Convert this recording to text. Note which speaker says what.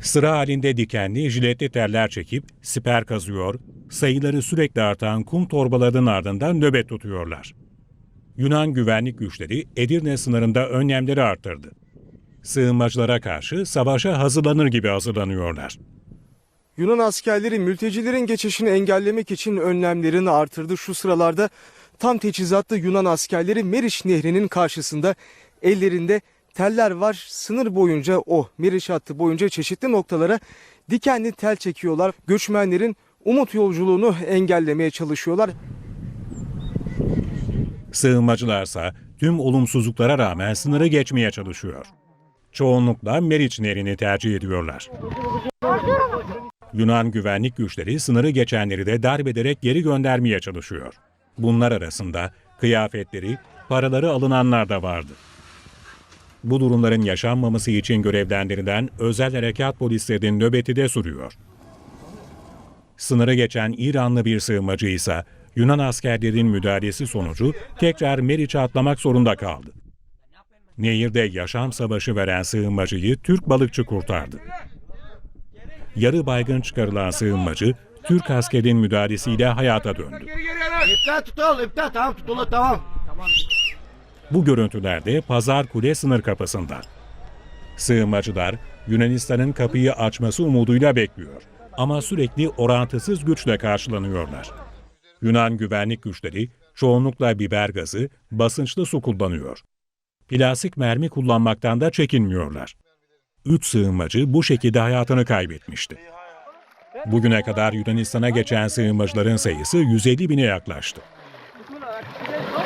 Speaker 1: Sıra halinde dikenli jiletli teller çekip siper kazıyor, sayıları sürekli artan kum torbalarının ardından nöbet tutuyorlar. Yunan güvenlik güçleri Edirne sınırında önlemleri arttırdı. Sığınmacılara karşı savaşa hazırlanır gibi hazırlanıyorlar.
Speaker 2: Yunan askerleri mültecilerin geçişini engellemek için önlemlerini artırdı. Şu sıralarda tam teçhizatlı Yunan askerleri Meriç Nehri'nin karşısında ellerinde teller var. Sınır boyunca o Meriç hattı boyunca çeşitli noktalara dikenli tel çekiyorlar. Göçmenlerin umut yolculuğunu engellemeye çalışıyorlar.
Speaker 1: Sığınmacılarsa tüm olumsuzluklara rağmen sınırı geçmeye çalışıyor. Çoğunlukla Meriç Nehri'ni tercih ediyorlar. Yunan güvenlik güçleri sınırı geçenleri de darp ederek geri göndermeye çalışıyor. Bunlar arasında kıyafetleri, paraları alınanlar da vardı. Bu durumların yaşanmaması için görevlendirilen özel harekat polislerinin nöbeti de sürüyor. Sınırı geçen İranlı bir sığınmacı ise Yunan askerlerin müdahalesi sonucu tekrar Meriç'e atlamak zorunda kaldı. Nehirde yaşam savaşı veren sığınmacıyı Türk balıkçı kurtardı. Yarı baygın çıkarılan sığınmacı, Türk askerin müdahalesiyle hayata döndü.
Speaker 3: İptal tutul, iptal tamam tutulu tamam.
Speaker 1: Bu görüntülerde Pazar Kule sınır kapısında. Sığınmacılar Yunanistan'ın kapıyı açması umuduyla bekliyor. Ama sürekli orantısız güçle karşılanıyorlar. Yunan güvenlik güçleri çoğunlukla biber gazı, basınçlı su kullanıyor. Plastik mermi kullanmaktan da çekinmiyorlar. Üç sığınmacı bu şekilde hayatını kaybetmişti. Bugüne kadar Yunanistan'a geçen sığınmacıların sayısı 150 bine yaklaştı. Uno, aquí dentro.